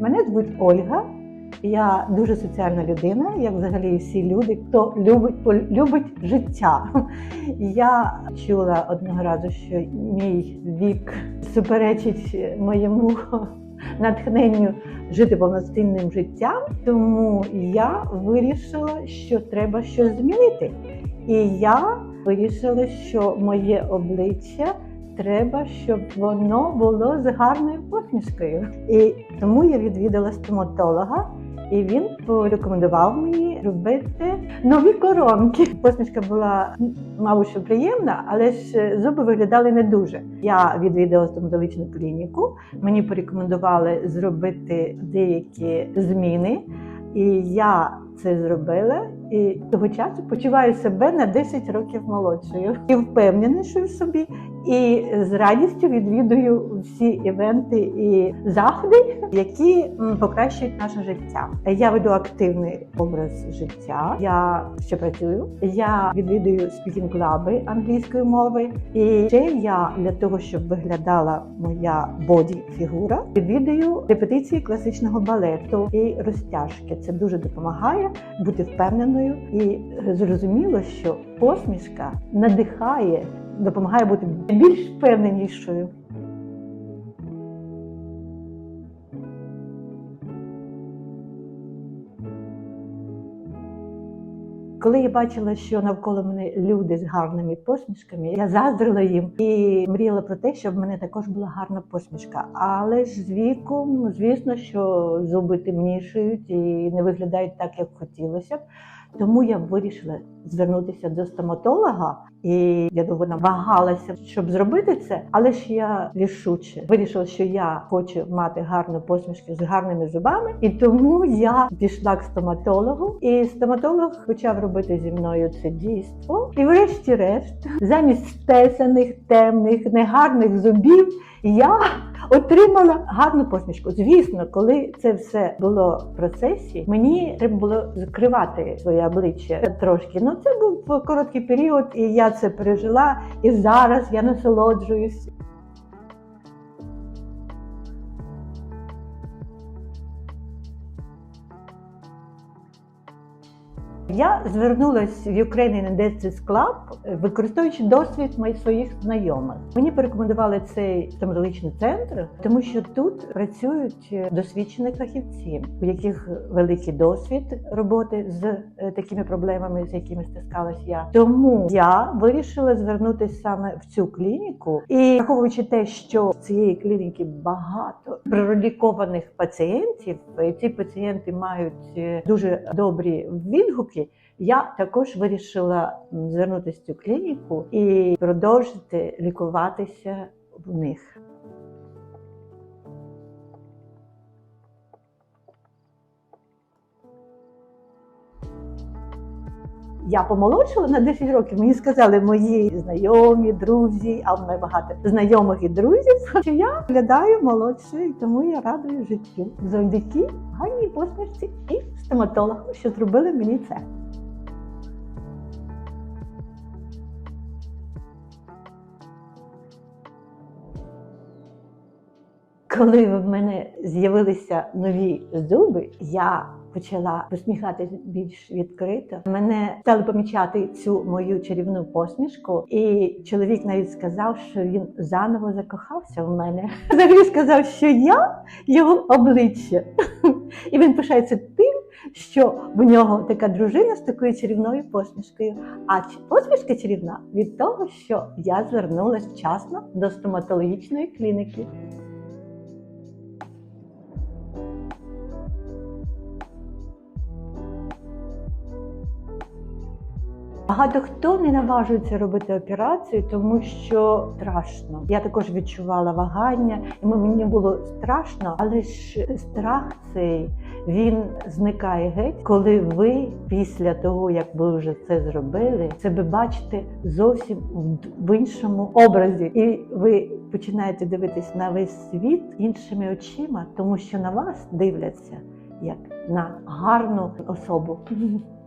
Мене звуть Ольга. Я дуже соціальна людина, як взагалі всі люди, хто любить любить життя. Я чула одного разу, що мій вік суперечить моєму натхненню жити повноцінним життям. Тому я вирішила, що треба щось змінити. І я вирішила, що моє обличчя треба, щоб воно було з гарною посмішкою. І тому я відвідала стоматолога. І він порекомендував мені робити нові коронки. Посмішка була, мабуть, що приємна, але ж зуби виглядали не дуже. Я відвідала стоматологічну клініку. Мені порекомендували зробити деякі зміни, і я це зробила. І того часу почуваю себе на 10 років молодшою і впевненішою в собі. І з радістю відвідую всі івенти і заходи, які покращують наше життя. Я веду активний образ життя. Я ще працюю. Я відвідую спікінг-клаби англійської мови. І ще я для того, щоб виглядала моя боді фігура, відвідую репетиції класичного балету і розтяжки. Це дуже допомагає бути впевненою і зрозуміло, що посмішка надихає, допомагає бути більш впевненішою. Коли я бачила, що навколо мене люди з гарними посмішками, я заздрила їм і мріяла про те, щоб в мене також була гарна посмішка. Але ж з віком, звісно, що зуби темнішають і не виглядають так, як хотілося б. Тому я вирішила звернутися до стоматолога, і я довго намагалася, щоб зробити це. Але ж я рішуче вирішила, що я хочу мати гарну посмішку з гарними зубами, і тому я пішла к стоматологу. І стоматолог почав робити зі мною це дійство. І, врешті-решт, замість стесаних, темних, негарних зубів, я отримала гарну посмішку. Звісно, коли це все було в процесі, мені треба було закривати своє обличчя трошки. Ну це був короткий період, і я це пережила. І зараз я насолоджуюсь. Я звернулася в Ukrainian Dentist Club, використовуючи досвід моїх своїх знайомих. Мені порекомендували цей стоматологічний центр, тому що тут працюють досвідчені фахівці, у яких великий досвід роботи з е, такими проблемами, з якими стискалась я. Тому я вирішила звернутися саме в цю клініку, і враховуючи те, що в цієї клініки багато проролікованих пацієнтів, і ці пацієнти мають е, дуже добрі відгуки. Я також вирішила звернутися в цю клініку і продовжити лікуватися в них. Я помолодшала на 10 років. Мені сказали мої знайомі, друзі, а в мене багато знайомих і друзів, що я виглядаю молодшою, тому я радую життю завдяки гарній посмішці і стоматологам, що зробили мені це. Коли в мене з'явилися нові зуби, я почала посміхатися більш відкрито. Мене стали помічати цю мою чарівну посмішку, і чоловік навіть сказав, що він заново закохався в мене. Взагалі сказав, що я його обличчя, і він пишається тим, що в нього така дружина з такою чарівною посмішкою. А посмішка чарівна від того, що я звернулася вчасно до стоматологічної клініки. Багато хто не наважується робити операцію, тому що страшно. Я також відчувала вагання, і мені було страшно, але ж страх цей він зникає геть, коли ви після того, як ви вже це зробили, себе бачите зовсім в- іншому образі, і ви починаєте дивитись на весь світ іншими очима, тому що на вас дивляться як на гарну особу.